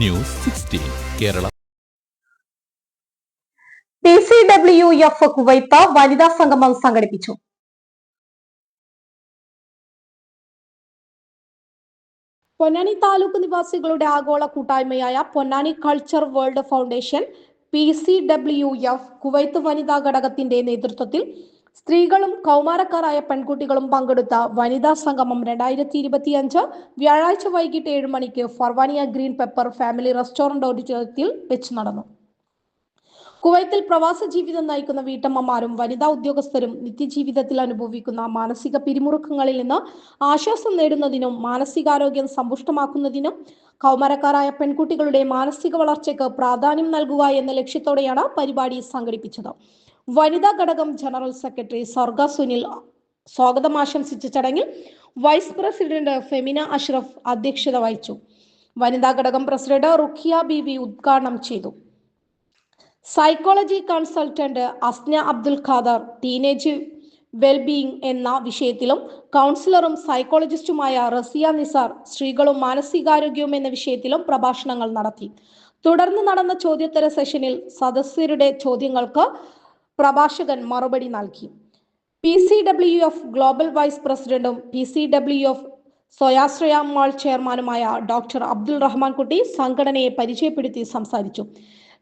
News sixteen Kerala. P C W F Kuwait വനിതാ സംഗമം സംഘടിപ്പിച്ചു. പൊന്നാനി താലൂക്ക് നിവാസികളുടെ ആഗോള കൂട്ടായ്മയായ Ponnani culture world foundation P C W F Kuwait വനിതാ ഘടകത്തിന്റെ നേതൃത്വത്തിൽ സ്ത്രീകളും കൗമാരക്കാരായ പെൺകുട്ടികളും പങ്കെടുത്ത വനിതാ സംഗമം രണ്ടായിരത്തി ഇരുപത്തി അഞ്ച് വ്യാഴാഴ്ച വൈകിട്ട് ഏഴ് മണിക്ക് Farwaniya green pepper family restaurant ഓഡിറ്റോറിയത്തിൽ വെച്ച് നടന്നു. കുവൈത്തിൽ പ്രവാസ ജീവിതം നയിക്കുന്ന വീട്ടമ്മമാരും വനിതാ ഉദ്യോഗസ്ഥരും നിത്യജീവിതത്തിൽ അനുഭവിക്കുന്ന മാനസിക പിരിമുറുക്കങ്ങളിൽ നിന്ന് ആശ്വാസം നേടുന്നതിനും മാനസികാരോഗ്യം സമ്പുഷ്ടമാക്കുന്നതിനും കൗമാരക്കാരായ പെൺകുട്ടികളുടെ മാനസിക വളർച്ചയ്ക്ക് പ്രാധാന്യം നൽകുക എന്ന ലക്ഷ്യത്തോടെയാണ് പരിപാടി സംഘടിപ്പിച്ചത്. വനിതാ ഘടകം ജനറൽ സെക്രട്ടറി സർഗ സുനിൽ സ്വാഗതം ആശംസിച്ച ചടങ്ങിൽ വൈസ് പ്രസിഡന്റ് ഫെമിന അഷ്റഫ് അധ്യക്ഷത വഹിച്ചു. വനിതാ ഘടകം പ്രസിഡന്റ് റുഖിയ ബിബി ഉദ്ഘാടനം ചെയ്തു. Psychology consultant Asna Abdul Khader teenage wellbeing എന്ന വിഷയത്തിലും കൗൺസിലറും സൈക്കോളജിസ്റ്റുമായ റസിയ നിസാർ സ്ത്രീകളും മാനസികാരോഗ്യവും എന്ന വിഷയത്തിലും പ്രഭാഷണങ്ങൾ നടത്തി. തുടർന്ന് നടന്ന ചോദ്യോത്തര സെഷനിൽ സദസ്യരുടെ ചോദ്യങ്ങൾക്ക് പ്രഭാഷകൻ മറുപടി നൽകി. P C W F global vice പ്രസിഡന്റും പി സി ഡബ്ല്യു എഫ് സ്വയാശ്രയ മാൾ ചെയർമാനുമായ ഡോക്ടർ അബ്ദുൾ റഹ്മാൻ കുട്ടി സംഘടനയെ പരിചയപ്പെടുത്തി സംസാരിച്ചു.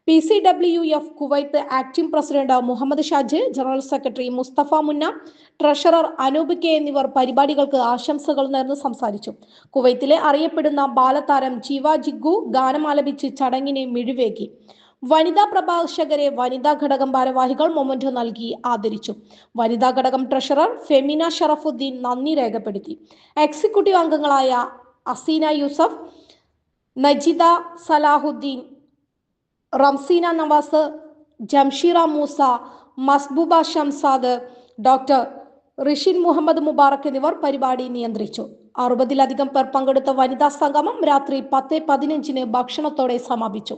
P C W F Kuwait acting president Muhammad Shaj general secretary Mustafa Munna treasurer Anoop K എന്നിവർ പരിപാടികൾക്ക് ആശംസകൾ നേർന്ന് സംസാരിച്ചു. കുവൈത്തിലെ അറിയപ്പെടുന്ന ബാലതാരം ജീവ ജിഗു ഗാനമാലപിച്ച് ചടങ്ങിനെ മിഴിവേകി. വനിതാ പ്രഭാഷകരെ വനിതാ ഘടകം ഭാരവാഹികൾ മൊമന്റോ നൽകി ആദരിച്ചു. വനിതാ ഘടകം ട്രഷറർ ഫെമിന ഷറഫുദ്ദീൻ നന്ദി രേഖപ്പെടുത്തി. എക്സിക്യൂട്ടീവ് അംഗങ്ങളായ അസീന യൂസഫ് നജിദ സലാഹുദ്ദീൻ റംസീന നവാസ് ജംഷീറ മൂസ മസ്ബൂബ ഷംസാദ് ഡോക്ടർ റിഷിൻ മുഹമ്മദ് മുബാറക് എന്നിവർ പരിപാടി നിയന്ത്രിച്ചു. അറുപതിലധികം പേർ പങ്കെടുത്ത വനിതാ സംഗമം രാത്രി പത്ത് പതിനഞ്ചിന് ഭക്ഷണത്തോടെ സമാപിച്ചു.